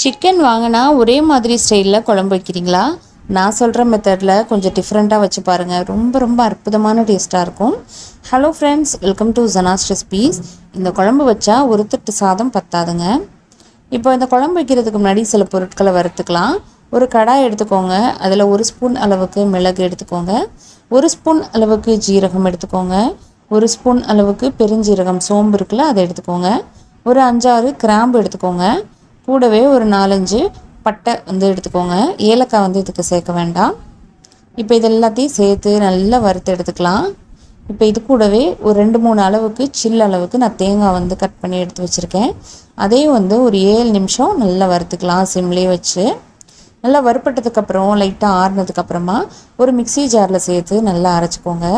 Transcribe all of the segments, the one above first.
Chicken வாங்கினா ஒரே மாதிரி ஸ்டைலில் குழம்பு வைக்கிறீங்களா? நான் சொல்கிற மெத்தடில் கொஞ்சம் டிஃப்ரெண்ட்டாக வச்சு பாருங்கள் ரொம்ப ரொம்ப அற்புதமான டேஸ்ட்டாக இருக்கும். Hello friends welcome to Jana's recipes இந்த குழம்பு வச்சா ஒரு தட்டு சாதம் பத்தாதுங்க. இப்போ இந்த குழம்பு வைக்கிறதுக்கு முன்னாடி சில பொருட்களை வறுத்துக்கலாம். ஒரு கடாய் எடுத்துக்கோங்க. அதில் ஒரு ஸ்பூன் அளவுக்கு மிளகு எடுத்துக்கோங்க. ஒரு ஸ்பூன் அளவுக்கு ஜீரகம் எடுத்துக்கோங்க. ஒரு ஸ்பூன் அளவுக்கு பெருஞ்சீரகம் சோம்பு இருக்குல்ல அதை எடுத்துக்கோங்க. ஒரு அஞ்சாறு கிராம்பு எடுத்துக்கோங்க. கூடவே ஒரு நாலஞ்சு பட்டை வந்து எடுத்துக்கோங்க. ஏலக்காய் வந்து இதுக்கு சேர்க்க வேண்டாம். இப்போ இது எல்லாத்தையும் சேர்த்து நல்லா வறுத்து எடுத்துக்கலாம். இப்போ இது கூடவே ஒரு ரெண்டு மூணு அளவுக்கு சில் அளவுக்கு நான் தேங்காய் வந்து கட் பண்ணி எடுத்து வச்சுருக்கேன். அதையும் வந்து ஒரு ஏழு நிமிஷம் நல்லா வறுத்துக்கலாம் சிம்லேயே வச்சு. நல்லா வறுப்பட்டதுக்கப்புறம் லைட்டாக ஆறுனதுக்கப்புறமா ஒரு மிக்ஸி ஜாரில் சேர்த்து நல்லா அரைச்சிக்கோங்க.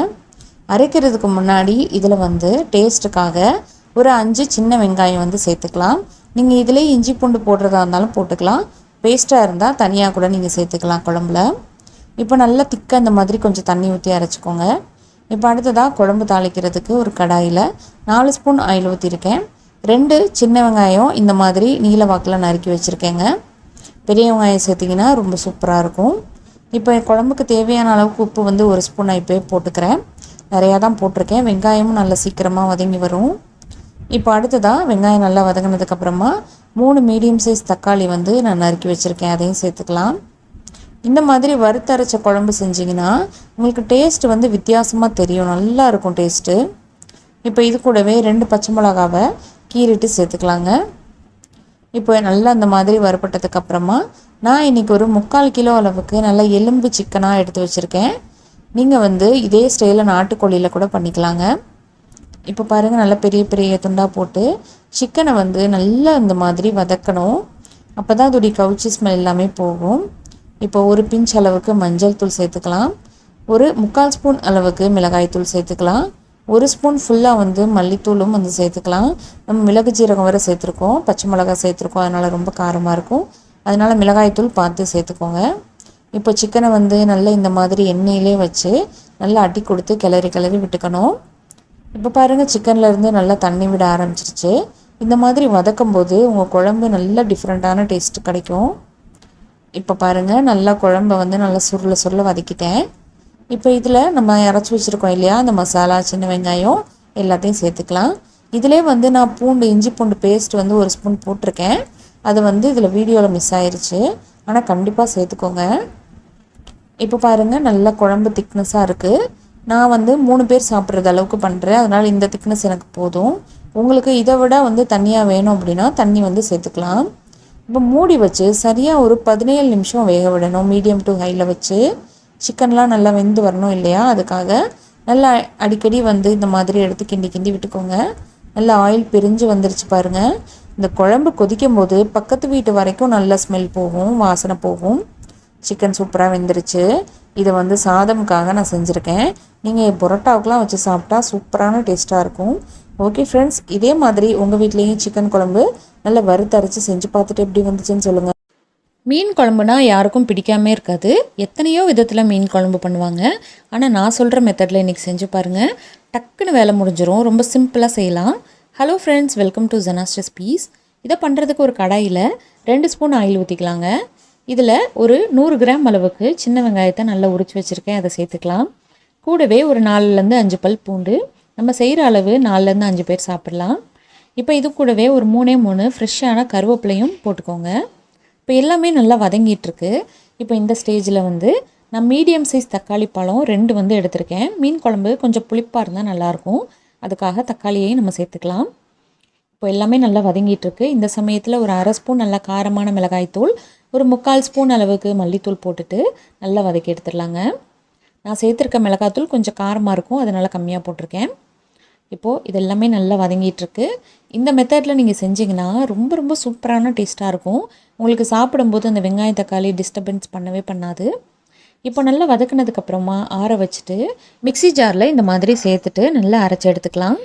அரைக்கிறதுக்கு முன்னாடி இதில் வந்து டேஸ்ட்டுக்காக ஒரு அஞ்சு சின்ன வெங்காயம் வந்து சேர்த்துக்கலாம். நீங்கள் இதிலே இஞ்சி பூண்டு போடுறதா இருந்தாலும் போட்டுக்கலாம். பேஸ்ட்டாக இருந்தால் தனியாக கூட நீங்கள் சேர்த்துக்கலாம் குழம்புல. இப்போ நல்லா திக்காக இந்த மாதிரி கொஞ்சம் தண்ணி ஊற்றி அரைச்சிக்கோங்க. இப்போ அடுத்ததாக குழம்பு தாளிக்கிறதுக்கு ஒரு கடாயில் நாலு ஸ்பூன் ஆயில் ஊற்றிருக்கேன் ரெண்டு சின்ன வெங்காயம் இந்த மாதிரி நீல வாக்கில் நறுக்கி வச்சுருக்கேங்க. பெரிய வெங்காயம் சேர்த்திங்கன்னா ரொம்ப சூப்பராக இருக்கும். இப்போ குழம்புக்கு தேவையான அளவுக்கு உப்பு வந்து ஒரு ஸ்பூன் நான் போட்டுக்கிறேன். நிறையா தான் போட்டிருக்கேன். வெங்காயமும் நல்லா சீக்கிரமாக வதங்கி வரும். இப்போ அடுத்ததாக வெங்காயம் நல்லா வதங்கினதுக்கப்புறமா மூணு மீடியம் சைஸ் தக்காளி வந்து நான் நறுக்கி வச்சுருக்கேன். அதையும் சேர்த்துக்கலாம். இந்த மாதிரி வறுத்தரைச்ச குழம்பு செஞ்சிங்கன்னா உங்களுக்கு டேஸ்ட் வந்து வித்தியாசமாக தெரியும். நல்லா இருக்கும் டேஸ்ட்டு இப்போ இது கூடவே ரெண்டு பச்சை மிளகாவை கீறிட்டு சேர்த்துக்கலாங்க. இப்போ நல்லா அந்த மாதிரி வறுப்பட்டதுக்கப்புறமா நான் இன்றைக்கி ஒரு முக்கால் கிலோ அளவுக்கு நல்லா எலும்பு சிக்கனாக எடுத்து வச்சுருக்கேன். நீங்கள் வந்து இதே ஸ்டைலில் நாட்டுக்கோழியில் கூட பண்ணிக்கலாங்க. இப்போ பாருங்கள் நல்லா பெரிய பெரிய துண்டாக போட்டு சிக்கனை வந்து நல்லா இந்த மாதிரி வதக்கணும். அப்போ தான் அதோடைய கவுச்சி ஸ்மெல் எல்லாமே போகும். இப்போ ஒரு பிஞ்ச் அளவுக்கு மஞ்சள் தூள் சேர்த்துக்கலாம். ஒரு முக்கால் ஸ்பூன் அளவுக்கு மிளகாய் தூள் சேர்த்துக்கலாம். ஒரு ஸ்பூன் ஃபுல்லாக வந்து மல்லித்தூளும் வந்து சேர்த்துக்கலாம். நம்ம மிளகு ஜீரகம் வரை சேர்த்துருக்கோம். பச்சை மிளகாய் சேர்த்துருக்கோம். அதனால் ரொம்ப காரமாக இருக்கும். அதனால் மிளகாய்த்தூள் பார்த்து சேர்த்துக்கோங்க. இப்போ சிக்கனை வந்து நல்லா இந்த மாதிரி எண்ணெயிலே வச்சு நல்லா அடி கொடுத்து கிளறி கிளறி விட்டுக்கணும். இப்போ பாருங்கள் சிக்கன்லேருந்து நல்லா தண்ணி விட ஆரம்பிச்சிருச்சு. இந்த மாதிரி வதக்கும் போது உங்கள் குழம்பு நல்ல டிஃப்ரெண்ட்டான டேஸ்ட் கிடைக்கும். இப்போ பாருங்கள் நல்லா குழம்ப வந்து நல்லா சுருள சுருள வதக்கிட்டேன். இப்போ இதில் நம்ம இறச்சி வச்சுருக்கோம் இல்லையா அந்த மசாலா சின்ன வெங்காயம் எல்லாத்தையும் சேர்த்துக்கலாம். இதிலே வந்து நான் பூண்டு இஞ்சி பூண்டு பேஸ்ட் வந்து ஒரு ஸ்பூன் போட்டிருக்கேன். அது வந்து இதில் வீடியோவில் மிஸ் ஆயிடுச்சு ஆனால் கண்டிப்பாக சேர்த்துக்கோங்க. இப்போ பாருங்கள் நல்லா குழம்பு திக்னஸாக இருக்குது நான் வந்து மூணு பேர் சாப்பிட்றது அளவுக்கு பண்ணுறேன் அதனால் இந்த திக்னஸ் எனக்கு போதும். உங்களுக்கு இதை விட வந்து தண்ணியாக வேணும் அப்படின்னா தண்ணி வந்து சேர்த்துக்கலாம். இப்போ மூடி வச்சு சரியாக ஒரு பதினேழு நிமிஷம் வேக விடணும். மீடியம் டு ஹையில் வச்சு. சிக்கன்லாம் நல்லா வெந்து வரணும் இல்லையா? அதுக்காக நல்லா அடிக்கடி வந்து இந்த மாதிரி எடுத்து கிண்டி கிண்டி விட்டுக்கோங்க. நல்லா ஆயில் பிரிஞ்சு வந்துருச்சு பாருங்கள் இந்த குழம்பு கொதிக்கும் போது பக்கத்து வீட்டு வரைக்கும் நல்ல ஸ்மெல் போகும் வாசனை போகும். சிக்கன் சூப்பராக வெந்துருச்சு. இதை வந்து சாதமுக்காக நான் செஞ்சுருக்கேன். நீங்கள் பொரோட்டாவுக்குலாம் வச்சு சாப்பிட்டா சூப்பரான டேஸ்ட்டாக இருக்கும். ஓகே ஃப்ரெண்ட்ஸ் இதே மாதிரி உங்கள் வீட்லேயும் சிக்கன் குழம்பு நல்லா வறுத்தரைச்சி செஞ்சு பார்த்துட்டு எப்படி வந்துச்சுன்னு சொல்லுங்கள் மீன் குழம்புனா யாருக்கும் பிடிக்காமே இருக்காது. எத்தனையோ விதத்தில் மீன் குழம்பு பண்ணுவாங்க. ஆனால் நான் சொல்கிற மெத்தடில் இன்றைக்கி செஞ்சு பாருங்கள் டக்குன்னு வேலை முடிஞ்சிடும் ரொம்ப சிம்பிளாக செய்யலாம். Hello friends welcome to Jana's recipes இதை பண்ணுறதுக்கு ஒரு கடாயில் ரெண்டு ஸ்பூன் ஆயில் ஊற்றிக்கலாங்க இதில் ஒரு நூறு கிராம் அளவுக்கு சின்ன வெங்காயத்தை நல்லா உரிச்சு வச்சுருக்கேன். அதை சேர்த்துக்கலாம். கூடவே ஒரு நாலுலேருந்து அஞ்சு பல் பூண்டு. நம்ம செய்கிற அளவு நாலுலேருந்து அஞ்சு பேர் சாப்பிட்லாம். இப்போ இது கூடவே ஒரு மூணே மூணு ஃப்ரெஷ்ஷான கருவேப்பிலையும் போட்டுக்கோங்க. இப்போ எல்லாமே நல்லா வதங்கிட்டுருக்கு இப்போ இந்த ஸ்டேஜில் வந்து நான் மீடியம் சைஸ் தக்காளி பழம் ரெண்டு வந்து எடுத்திருக்கேன். மீன் குழம்பு கொஞ்சம் புளிப்பாக இருந்தால் நல்லாயிருக்கும் அதுக்காக தக்காளியையும் நம்ம சேர்த்துக்கலாம். இப்போ எல்லாமே நல்லா வதங்கிட்டுருக்கு. இந்த சமயத்தில் ஒரு அரை ஸ்பூன் நல்லா காரமான மிளகாய்த்தூள் ஒரு முக்கால் ஸ்பூன் அளவுக்கு மல்லித்தூள் போட்டுட்டு நல்லா வதக்கி எடுத்துடலாங்க. நான் சேர்த்துருக்க மிளகாத்தூள் கொஞ்சம் காரமாக இருக்கும் அதனால் கம்மியாக போட்டிருக்கேன். இப்போது இதெல்லாமே நல்லா வதங்கிட்டுருக்கு. இந்த மெத்தடில் நீங்கள் செஞ்சிங்கன்னா ரொம்ப ரொம்ப சூப்பரான டேஸ்ட்டாக இருக்கும். உங்களுக்கு சாப்பிடும்போது அந்த வெங்காய தக்காளி டிஸ்டர்பன்ஸ் பண்ணவே பண்ணாது. இப்போ நல்லா வதக்குனதுக்கப்புறமா ஆற வச்சுட்டு மிக்ஸி ஜாரில் இந்த மாதிரி சேர்த்துட்டு நல்லா அரைச்சி எடுத்துக்கலாம்.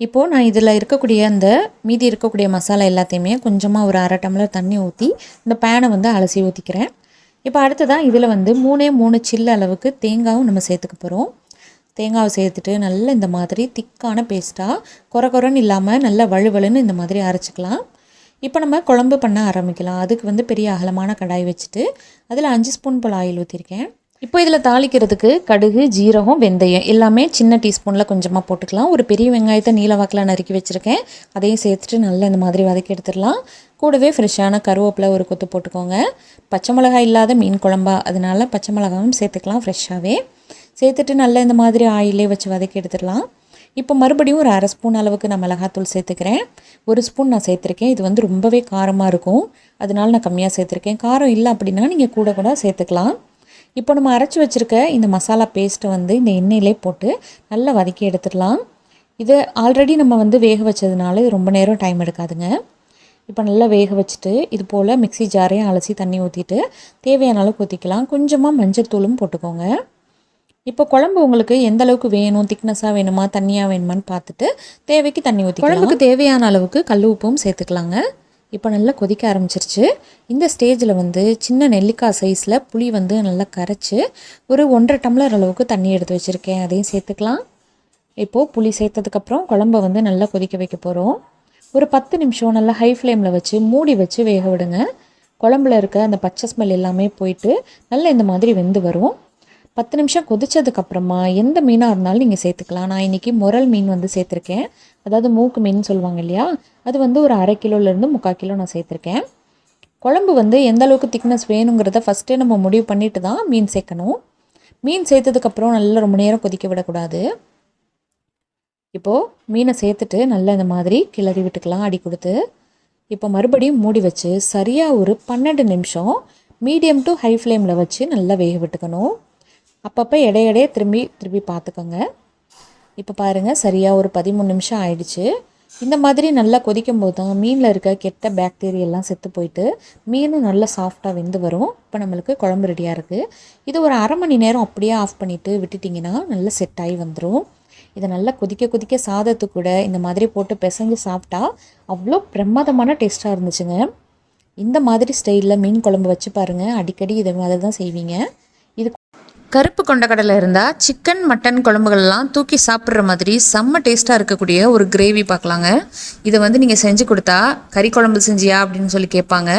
இப்போது நான் இதில் இருக்கக்கூடிய அந்த மீதி இருக்கக்கூடிய மசாலா எல்லாத்தையுமே கொஞ்சமாக ஒரு அரை டம்ளர் தண்ணி ஊற்றி இந்த பேனை வந்து அலசி ஊற்றிக்கிறேன் இப்போ அடுத்ததாக இதில் வந்து மூணே மூணு சில்லு அளவுக்கு தேங்காயும் நம்ம சேர்த்துக்க போகிறோம் தேங்காவை சேர்த்துட்டு நல்லா இந்த மாதிரி திக்கான பேஸ்ட்டாக குறை குறைன்னு இல்லாமல் நல்லா வலுவலுன்னு இந்த மாதிரி அரைச்சிக்கலாம். இப்போ நம்ம குழம்பு பண்ண ஆரம்பிக்கலாம். அதுக்கு வந்து பெரிய அகலமான கடாய் வச்சுட்டு அதில் அஞ்சு ஸ்பூன் போல் ஆயில் ஊற்றிருக்கேன் இப்போ இதில் தாளிக்கிறதுக்கு கடுகு ஜீரகம் வெந்தயம் எல்லாமே சின்ன டீஸ்பூனில் கொஞ்சமாக போட்டுக்கலாம். ஒரு பெரிய வெங்காயத்தை நீல வாக்கில் நறுக்கி வச்சுருக்கேன். அதையும் சேர்த்துட்டு நல்லா இந்த மாதிரி வதக்கி எடுத்துடலாம். கூடவே ஃப்ரெஷ்ஷான கருவேப்பிலை ஒரு கொத்து போட்டுக்கோங்க. பச்சை மிளகாய் இல்லாத மீன் குழம்பா அதனால பச்சை மிளகாவும் சேர்த்துக்கலாம் ஃப்ரெஷ்ஷாகவே. சேர்த்துட்டு நல்லா இந்த மாதிரி ஆயிலே வச்சு வதக்கி எடுத்துடலாம். இப்போ மறுபடியும் ஒரு அரை ஸ்பூன் அளவுக்கு நான் மிளகாத்தூள் சேர்த்துக்கிறேன். ஒரு ஸ்பூன் நான் சேர்த்துருக்கேன். இது வந்து ரொம்பவே காரமாக இருக்கும். அதனால நான் கம்மியாக சேர்த்துருக்கேன். காரம் இல்லை அப்படின்னா நீங்கள் கூட கூட சேர்த்துக்கலாம். இப்போ நம்ம அரைச்சி வச்சுருக்க இந்த மசாலா பேஸ்ட்டை வந்து இந்த எண்ணெயிலே போட்டு நல்லா வதக்கி எடுத்துடலாம். இது ஆல்ரெடி நம்ம வந்து வேக வச்சதுனால இது ரொம்ப நேரம் டைம் எடுக்காதுங்க. இப்போ நல்லா வேக வச்சுட்டு இது போல் மிக்ஸி ஜாரையும் அலசி தண்ணி ஊற்றிட்டு தேவையான அளவுக்கு ஊற்றிக்கலாம் கொஞ்சமாக மஞ்சள் தூளும் போட்டுக்கோங்க. இப்போ குழம்பு உங்களுக்கு எந்த அளவுக்கு வேணும் திக்னஸாக வேணுமா தண்ணியாக வேணுமான்னு பார்த்துட்டு தேவைக்கு தண்ணி ஊற்றி குழம்புக்கு தேவையான அளவுக்கு கல் உப்பும் சேர்த்துக்கலாங்க. இப்போ நல்லா கொதிக்க ஆரம்பிச்சிருச்சு. இந்த ஸ்டேஜில் வந்து சின்ன நெல்லிக்காய் சைஸில் புளி வந்து நல்லா கரைச்சி ஒரு ஒன்றரை டம்ளர் அளவுக்கு தண்ணி எடுத்து வச்சுருக்கேன். அதையும் சேர்த்துக்கலாம். இப்போது புளி சேர்த்ததுக்கப்புறம் குழம்ப வந்து நல்லா கொதிக்க வைக்க போகிறோம் ஒரு பத்து நிமிஷம் நல்லா ஹை ஃப்ளேமில் வச்சு மூடி வச்சு வேக விடுங்க. குழம்புல இருக்க அந்த பச்சை ஸ்மெல் எல்லாமே போயிட்டு நல்லா இந்த மாதிரி வெந்து வரும் பத்து நிமிஷம் கொதிச்சதுக்கப்புறமா எந்த மீனாக இருந்தாலும் நீங்கள் சேர்த்துக்கலாம். நான் இன்றைக்கி முரல் மீன் வந்து சேர்த்துருக்கேன். அதாவது மூக்கு மீன் சொல்லுவாங்க இல்லையா? அது வந்து ஒரு அரை கிலோலேருந்து முக்கால் கிலோ நான் சேர்த்துருக்கேன். குழம்பு வந்து எந்த அளவுக்கு திக்னஸ் வேணுங்கிறத ஃபஸ்ட்டே நம்ம முடிவு பண்ணிட்டு தான் மீன் சேர்க்கணும். மீன் சேர்த்ததுக்கப்புறம் நல்லா ரொம்ப நேரம் கொதிக்க விடக்கூடாது. இப்போது மீனை சேர்த்துட்டு நல்லா இந்த மாதிரி கிளறி விட்டுக்கலாம் அடி கொடுத்து. இப்போ மறுபடியும் மூடி வச்சு சரியாக ஒரு பன்னெண்டு நிமிஷம் மீடியம் டு ஹை ஃப்ளேமில் வச்சு நல்லா வேக விட்டுக்கணும். அப்பப்போ இடையிடையே திரும்பி திரும்பி பார்த்துக்கோங்க. இப்போ பாருங்கள் சரியாக ஒரு பதிமூணு நிமிஷம் ஆயிடுச்சு. இந்த மாதிரி நல்லா கொதிக்கும் போது தான் மீனில் இருக்க கெட்ட பாக்டீரியெல்லாம் செத்து போயிட்டு மீனும் நல்லா சாஃப்டாக வெந்து வரும். இப்போ நம்மளுக்கு குழம்பு ரெடியாக இருக்குது இது ஒரு அரை மணி நேரம் அப்படியே ஆஃப் பண்ணிவிட்டு விட்டுட்டிங்கன்னா நல்லா செட் ஆகி வந்துடும் இதை நல்லா கொதிக்க கொதிக்க சாதத்து கூட இந்த மாதிரி போட்டு பிசைஞ்சு சாப்பிட்டா அவ்வளோ பிரமாதமான டேஸ்ட்டாக இருந்துச்சுங்க. இந்த மாதிரி ஸ்டைலில் மீன் குழம்பு வச்சு பாருங்கள் அடிக்கடி இதை மாதிரி தான் செய்வீங்க. கருப்பு கொண்டக்கடலை இருந்தால் சிக்கன் மட்டன் குழம்புகள்லாம் தூக்கி சாப்பிட்ற மாதிரி செம்ம டேஸ்ட்டாக இருக்கக்கூடிய ஒரு கிரேவி பார்க்கலாங்க. இதை வந்து நீங்கள் செஞ்சு கொடுத்தா கறி குழம்பு செஞ்சியா அப்படின்னு சொல்லி கேட்பாங்க.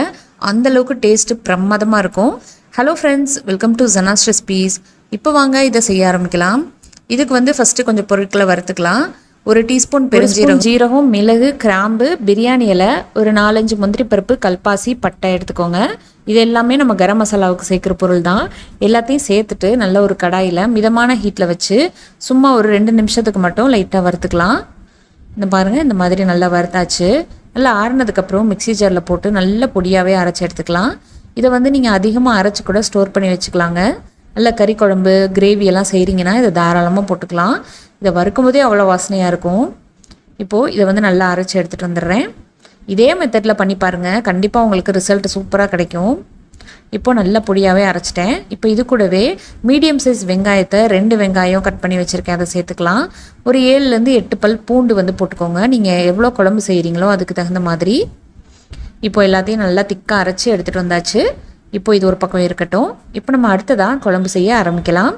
அந்த அளவுக்கு டேஸ்ட்டு பிரமாதமாக இருக்கும். Hello friends welcome to Jana's recipes இப்போ வாங்க இதை செய்ய ஆரம்பிக்கலாம். இதுக்கு வந்து ஃபஸ்ட்டு கொஞ்சம் பொருட்களை வறுத்துக்கலாம். ஒரு டீஸ்பூன் பெருஞ்சீரகம். ஜீரகம் மிளகு கிராம்பு பிரியாணி இலை ஒரு நாலஞ்சு முந்திரி பருப்பு கல்பாசி பட்டை எடுத்துக்கோங்க. இது எல்லாமே நம்ம கரம் மசாலாவுக்கு சேர்க்குற பொருள் தான் எல்லாத்தையும் சேர்த்துட்டு நல்ல ஒரு கடாயில் மிதமான ஹீட்டில் வச்சு சும்மா ஒரு ரெண்டு நிமிஷத்துக்கு மட்டும் லைட்டாக வறுத்துக்கலாம். இந்த பாருங்கள் இந்த மாதிரி நல்லா வறுத்தாச்சு. நல்லா ஆறுனதுக்கப்புறம் மிக்ஸி ஜாரில் போட்டு நல்ல பொடியாகவே அரைச்சி எடுத்துக்கலாம். இதை வந்து நீங்கள் அதிகமாக அரைச்சி கூட ஸ்டோர் பண்ணி வச்சுக்கலாங்க. நல்ல கறி குழம்பு கிரேவி எல்லாம் செய்கிறீங்கன்னா இதை தாராளமாக போட்டுக்கலாம். இதை வறுக்கும் போதே அவ்வளோ வாசனையாக இருக்கும். இப்போது இதை வந்து நல்லா அரைச்சி எடுத்துகிட்டு வந்துடுறேன். இதே மெத்தடில் பண்ணி பாருங்கள் கண்டிப்பாக உங்களுக்கு ரிசல்ட் சூப்பராக கிடைக்கும். இப்போ நல்ல பொடியாகவே அரைச்சிட்டேன். இப்போ இது கூடவே மீடியம் சைஸ் வெங்காயத்தை ரெண்டு வெங்காயம் கட் பண்ணி வச்சுருக்கேன். அதை சேர்த்துக்கலாம். ஒரு ஏழுலேருந்து எட்டு பல் பூண்டு வந்து போட்டுக்கோங்க. நீங்கள் எவ்வளோ குழம்பு செய்கிறீங்களோ அதுக்கு தகுந்த மாதிரி. இப்போ எல்லாத்தையும் நல்லா திக்காக அரைச்சி எடுத்துகிட்டு வந்தாச்சு. இப்போ இது ஒரு பக்கம் இருக்கட்டும். இப்போ நம்ம அடுத்ததாக குழம்பு செய்ய ஆரம்பிக்கலாம்.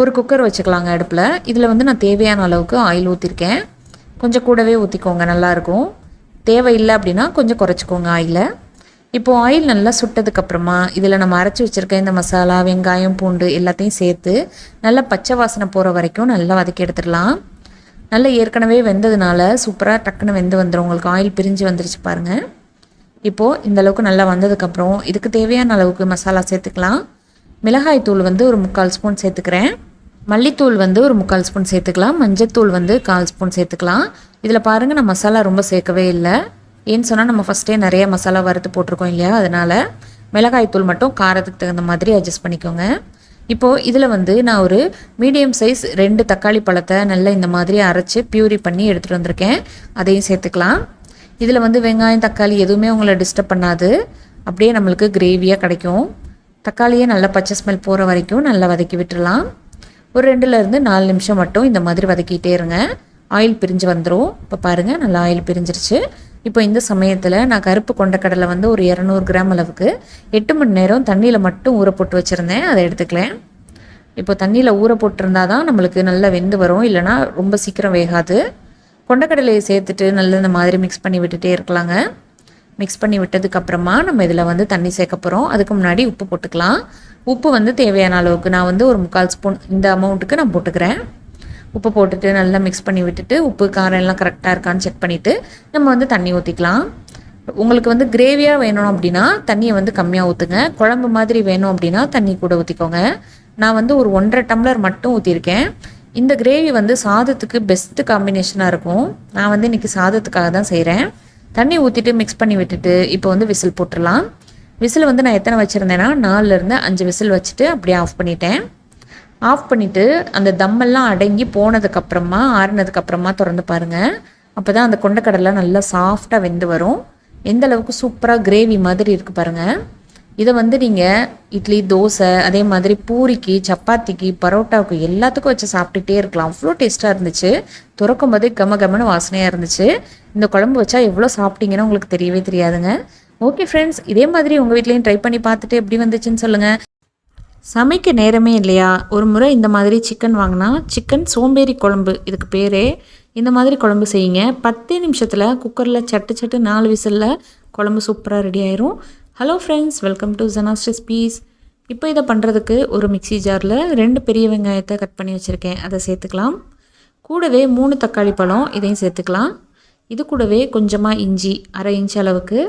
ஒரு குக்கர் வச்சுக்கலாங்க அடுப்பில். இதில் வந்து நான் தேவையான அளவுக்கு ஆயில் ஊற்றிருக்கேன் கொஞ்சம் கூடவே ஊற்றிக்கோங்க நல்லாயிருக்கும் தேவையில்லை அப்படின்னா கொஞ்சம் குறைச்சிக்கோங்க ஆயிலை. இப்போது ஆயில் நல்லா சுட்டதுக்கப்புறமா இதில் நம்ம அரைச்சி வச்சுருக்க இந்த மசாலா வெங்காயம் பூண்டு எல்லாத்தையும் சேர்த்து நல்லா பச்சை வாசனை போகிற வரைக்கும் நல்லா வதக்கி எடுத்துடலாம். நல்லா ஏற்கனவே வெந்ததுனால சூப்பராக டக்குன்னு வெந்து வந்துடும் உங்களுக்கு ஆயில் பிரிஞ்சு வந்துருச்சு பாருங்கள் இப்போது இந்த அளவுக்கு நல்லா வந்ததுக்கப்புறம் இதுக்கு தேவையான அளவுக்கு மசாலா சேர்த்துக்கலாம். மிளகாய் தூள் வந்து ஒரு முக்கால் ஸ்பூன் சேர்த்துக்கிறேன். மல்லித்தூள் வந்து ஒரு முக்கால் ஸ்பூன் சேர்த்துக்கலாம். மஞ்சத்தூள் வந்து கால் ஸ்பூன் சேர்த்துக்கலாம். இதில் பாருங்கள் நான் மசாலா ரொம்ப சேர்க்கவே இல்லை. ஏன்னு சொன்னால் நம்ம ஃபஸ்ட்டே நிறைய மசாலா வறுத்து போட்டிருக்கோம் இல்லையா? அதனால் மிளகாய் தூள் மட்டும் காரத்துக்கு தகுந்த மாதிரி அட்ஜஸ்ட் பண்ணிக்கோங்க. இப்போது இதில் வந்து நான் ஒரு மீடியம் சைஸ் ரெண்டு தக்காளி பழத்தை நல்லா இந்த மாதிரி அரைச்சி பியூரி பண்ணி எடுத்துகிட்டு வந்திருக்கேன். அதையும் சேர்த்துக்கலாம். இதில் வந்து வெங்காயம் தக்காளி எதுவுமே உங்களை டிஸ்டர்ப் பண்ணாது. அப்படியே நம்மளுக்கு கிரேவியாக கிடைக்கும். தக்காளியே நல்லா பச்சை ஸ்மெல் போகிற வரைக்கும் நல்லா வதக்கி விட்டுடலாம் ஒரு ரெண்டுலேருந்து நாலு நிமிஷம் மட்டும் இந்த மாதிரி வதக்கிட்டே இருங்க. ஆயில் பிரிஞ்சு வந்துடும் இப்போ பாருங்கள் நல்லா ஆயில் பிரிஞ்சிருச்சு. இப்போ இந்த சமயத்தில் நான் கருப்பு கொண்டக்கடலை வந்து ஒரு இரநூறு கிராம் அளவுக்கு எட்டு மணி நேரம் தண்ணியில் மட்டும் ஊற போட்டு வச்சுருந்தேன். அதை எடுத்துக்கலேன். இப்போ தண்ணியில் ஊற போட்டிருந்தா தான் நம்மளுக்கு நல்லா வெந்து வரும். இல்லைனா ரொம்ப சீக்கிரம் வேகாது. கொண்டக்கடலையை சேர்த்துட்டு நல்லா இந்த மாதிரி மிக்ஸ் பண்ணி விட்டுட்டே இருக்கலாங்க. மிக்ஸ் பண்ணி விட்டதுக்கப்புறமா நம்ம இதில் வந்து தண்ணி சேர்க்க போகிறோம் அதுக்கு முன்னாடி உப்பு போட்டுக்கலாம். உப்பு வந்து தேவையான அளவுக்கு நான் வந்து ஒரு முக்கால் ஸ்பூன் இந்த அமௌண்ட்டுக்கு நான் போட்டுக்கிறேன். உப்பு போட்டுட்டு நல்லா மிக்ஸ் பண்ணி விட்டுட்டு உப்பு காரம் எல்லாம் கரெக்டாக இருக்கான்னு செக் பண்ணிவிட்டு நம்ம வந்து தண்ணி ஊற்றிக்கலாம் உங்களுக்கு வந்து கிரேவியாக வேணும் அப்படின்னா தண்ணியை வந்து கம்மியாக ஊற்றுங்க குழம்பு மாதிரி வேணும் அப்படின்னா தண்ணி கூட ஊற்றிக்கோங்க நான் வந்து ஒரு ஒன்றரை டம்ளர் மட்டும் ஊற்றிருக்கேன் இந்த கிரேவி வந்து சாதத்துக்கு பெஸ்ட்டு காம்பினேஷனாக இருக்கும். நான் வந்து இன்றைக்கி சாதத்துக்காக தான் செய்கிறேன் தண்ணி ஊற்றிட்டு மிக்ஸ் பண்ணி விட்டுட்டு இப்போ வந்து விசில் போட்டுடலாம். விசில் வந்து நான் எத்தனை வச்சுருந்தேன்னா நாலுலேருந்து அஞ்சு விசில் வச்சுட்டு அப்படியே ஆஃப் பண்ணிட்டேன். ஆஃப் பண்ணிவிட்டு அந்த தம்மெல்லாம் அடங்கி போனதுக்கப்புறமா ஆறுனதுக்கப்புறமா திறந்து பாருங்கள் அப்போ தான் அந்த கொண்டக்கடலை நல்லா சாஃப்டாக வெந்து வரும். எந்த அளவுக்கு சூப்பராக கிரேவி மாதிரி இருக்குது பாருங்கள் இதை வந்து நீங்கள் இட்லி தோசை அதே மாதிரி பூரிக்கு சப்பாத்திக்கு பரோட்டாவுக்கு எல்லாத்துக்கும் வச்சு சாப்பிட்டுட்டே இருக்கலாம். அவ்வளோ டேஸ்ட்டாக இருந்துச்சு. துறக்கும் போதே கம கமன்னு வாசனையாக இருந்துச்சு. இந்த குழம்பு வச்சா எவ்வளோ சாப்பிட்டீங்கன்னு உங்களுக்கு தெரியவே தெரியாதுங்க. ஓகே ஃப்ரெண்ட்ஸ் இதே மாதிரி உங்கள் வீட்லேயும் ட்ரை பண்ணி பார்த்துட்டு எப்படி வந்துச்சுன்னு சொல்லுங்கள் சமைக்க நேரமே இல்லையா? ஒரு முறை இந்த மாதிரி சிக்கன் வாங்கினா சிக்கன் சோம்பேறி குழம்பு இதுக்கு பேரே இந்த மாதிரி குழம்பு செய்யுங்க. பத்தே நிமிஷத்தில் குக்கரில் சட்டு சட்டு நாலு விசிலில் குழம்பு சூப்பராக ரெடி ஆயிரும். Hello friends welcome to Jana's recipes இப்போ இதை பண்ணுறதுக்கு ஒரு மிக்ஸி ஜாரில் ரெண்டு பெரிய வெங்காயத்தை கட் பண்ணி வச்சுருக்கேன். அதை சேர்த்துக்கலாம். கூடவே மூணு தக்காளி பழம் இதையும் சேர்த்துக்கலாம். இது கூடவே கொஞ்சமாக இஞ்சி அரை இன்ச் அளவுக்கு.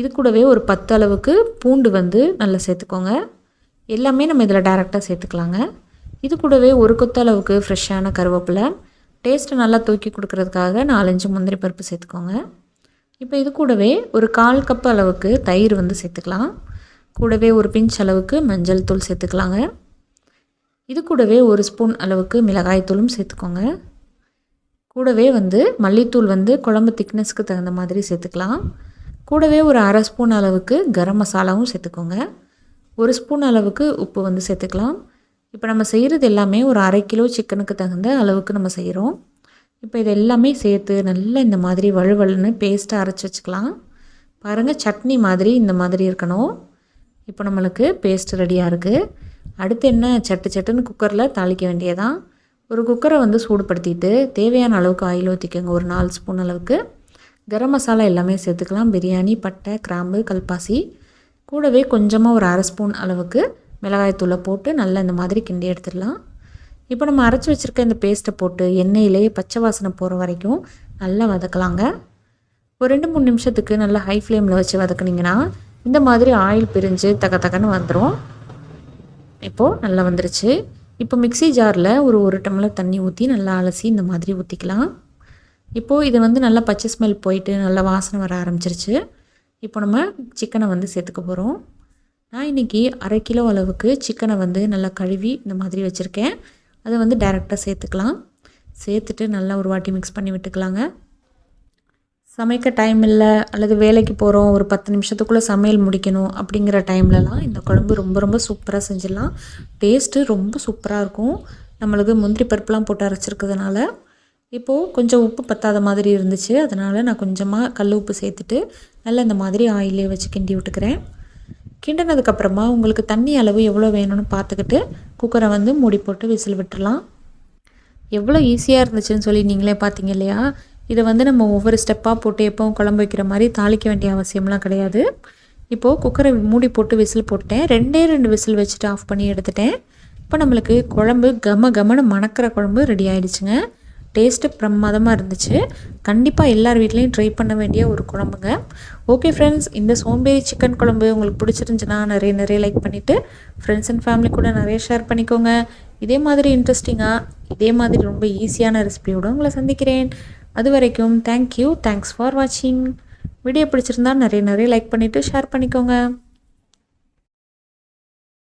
இது கூடவே ஒரு பத்து அளவுக்கு பூண்டு வந்து நல்லா சேர்த்துக்கோங்க. எல்லாமே நம்ம இதில் டேரெக்டாக சேர்த்துக்கலாங்க. இது கூடவே ஒரு கொத்த அளவுக்கு ஃப்ரெஷ்ஷான கருவேப்பிலை. டேஸ்ட்டை நல்லா தூக்கி கொடுக்குறதுக்காக நாலஞ்சு முந்திரி பருப்பு சேர்த்துக்கோங்க. இப்போ இது கூடவே ஒரு கால் கப் அளவுக்கு தயிர் வந்து சேர்த்துக்கலாம். கூடவே ஒரு பிஞ்ச் அளவுக்கு மஞ்சள் தூள் சேர்த்துக்கலாங்க. இது கூடவே ஒரு ஸ்பூன் அளவுக்கு மிளகாய் தூளும் சேர்த்துக்கோங்க. கூடவே வந்து மல்லித்தூள் வந்து குழம்பு திக்னஸ்க்கு தகுந்த மாதிரி சேர்த்துக்கலாம். கூடவே ஒரு அரை ஸ்பூன் அளவுக்கு கரம் மசாலாவும் சேர்த்துக்கோங்க. ஒரு ஸ்பூன் அளவுக்கு உப்பு வந்து சேர்த்துக்கலாம். இப்போ நம்ம செய்கிறது எல்லாமே ஒரு அரை கிலோ சிக்கனுக்கு தகுந்த அளவுக்கு நம்ம செய்கிறோம் இப்போ இது எல்லாமே சேர்த்து நல்லா இந்த மாதிரி வழுவழுன்னு பேஸ்ட்டாக அரைச்சி வச்சுக்கலாம். பாருங்கள் சட்னி மாதிரி இந்த மாதிரி இருக்கணும். இப்போ நம்மளுக்கு பேஸ்ட் ரெடியாக இருக்குது அடுத்து என்ன? சட்டு சட்டுன்னு குக்கரில் தாளிக்க வேண்டியதான் ஒரு குக்கரை வந்து சூடுபடுத்திட்டு தேவையான அளவுக்கு ஆயில் ஊற்றிக்கோங்க ஒரு நாலு ஸ்பூன் அளவுக்கு. கரம் மசாலா எல்லாமே சேர்த்துக்கலாம். பிரியாணி பட்டை கிராம்பு கல்பாசி. கூடவே கொஞ்சமாக ஒரு அரை ஸ்பூன் அளவுக்கு மிளகாய்த்தூளை போட்டு நல்லா இந்த மாதிரி கிண்டி எடுத்துடலாம். இப்போ நம்ம அரைச்சி வச்சுருக்க இந்த பேஸ்ட்டை போட்டு எண்ணெயிலே பச்சை வாசனை போகிற வரைக்கும் நல்லா வதக்கலாங்க. ஒரு ரெண்டு மூணு நிமிஷத்துக்கு நல்லா ஹை ஃப்ளேமில் வச்சு வதக்குனிங்கன்னா இந்த மாதிரி ஆயில் பிரிஞ்சு தக்க தக்கன்னு வந்துடும் இப்போது நல்லா வந்துருச்சு. இப்போ மிக்ஸி ஜாரில் ஒரு ஒரு டம்ளர் தண்ணி ஊற்றி நல்லா அலசி இந்த மாதிரி ஊற்றிக்கலாம் இப்போது இது வந்து நல்லா பச்சை ஸ்மெல் போயிட்டு நல்லா வாசனை வர ஆரம்பிச்சிருச்சு. இப்போ நம்ம சிக்கனை வந்து சேர்த்துக்க போகிறோம் நான் இன்றைக்கி அரை கிலோ அளவுக்கு சிக்கனை வந்து நல்லா கழுவி இந்த மாதிரி வச்சுருக்கேன். அதை வந்து டைரெக்டாக சேர்த்துக்கலாம். சேர்த்துட்டு நல்லா ஒரு வாட்டி மிக்ஸ் பண்ணி விட்டுக்கலாங்க. சமைக்க டைம் இல்லை அல்லது வேலைக்கு போகிறோம் ஒரு பத்து நிமிஷத்துக்குள்ளே சமையல் முடிக்கணும் அப்படிங்கிற டைம்லலாம் இந்த குழம்பு ரொம்ப ரொம்ப சூப்பராக செஞ்சிடலாம். டேஸ்ட்டு ரொம்ப சூப்பராக இருக்கும். நம்மளுக்கு முந்திரி பருப்புலாம் போட்டு அரைச்சிருக்கிறதுனால. இப்போது கொஞ்சம் உப்பு பத்தாத மாதிரி இருந்துச்சு. அதனால் நான் கொஞ்சமாக கல் உப்பு சேர்த்துட்டு நல்லா இந்த மாதிரி ஆயிலே வச்சு கிண்டி விட்டுக்கிறேன். கிண்டினதுக்கப்புறமா உங்களுக்கு தண்ணி அளவு எவ்வளோ வேணும்னு பார்த்துக்கிட்டு குக்கரை வந்து மூடி போட்டு விசில் விட்டுறலாம். எவ்வளோ ஈஸியாக இருந்துச்சுன்னு சொல்லி நீங்களே பார்த்தீங்க இல்லையா? இதை வந்து நம்ம ஒவ்வொரு ஸ்டெப்பாக போட்டு எப்பவும் குழம்பு வைக்கிற மாதிரி தாளிக்க வேண்டிய அவசியம்லாம் கிடையாது. இப்போது குக்கரை மூடி போட்டு விசில் போட்டேன். ரெண்டே ரெண்டு விசில் வச்சுட்டு ஆஃப் பண்ணி எடுத்துட்டேன். இப்போ நம்மளுக்கு குழம்பு கம கமன்னு மணக்கிற குழம்பு ரெடி ஆயிடுச்சுங்க. டேஸ்ட்டு பிரமாதமாக இருந்துச்சு. கண்டிப்பாக எல்லார் வீட்லேயும் ட்ரை பண்ண வேண்டிய ஒரு குழம்புங்க. ஓகே ஃப்ரெண்ட்ஸ் இந்த சோம்பேறி சிக்கன் குழம்பு உங்களுக்கு பிடிச்சிருந்துச்சுன்னா நிறைய நிறைய லைக் பண்ணிவிட்டு ஃப்ரெண்ட்ஸ் அண்ட் ஃபேமிலி கூட நிறைய ஷேர் பண்ணிக்கோங்க. இதே மாதிரி இன்ட்ரெஸ்டிங்காக இதே மாதிரி ரொம்ப ஈஸியான ரெசிபியோடு உங்களை சந்திக்கிறேன். அது வரைக்கும் தேங்க்யூ தேங்க்ஸ் ஃபார் வாட்சிங் வீடியோ பிடிச்சிருந்தா நிறைய நிறைய லைக் பண்ணிவிட்டு ஷேர் பண்ணிக்கோங்க.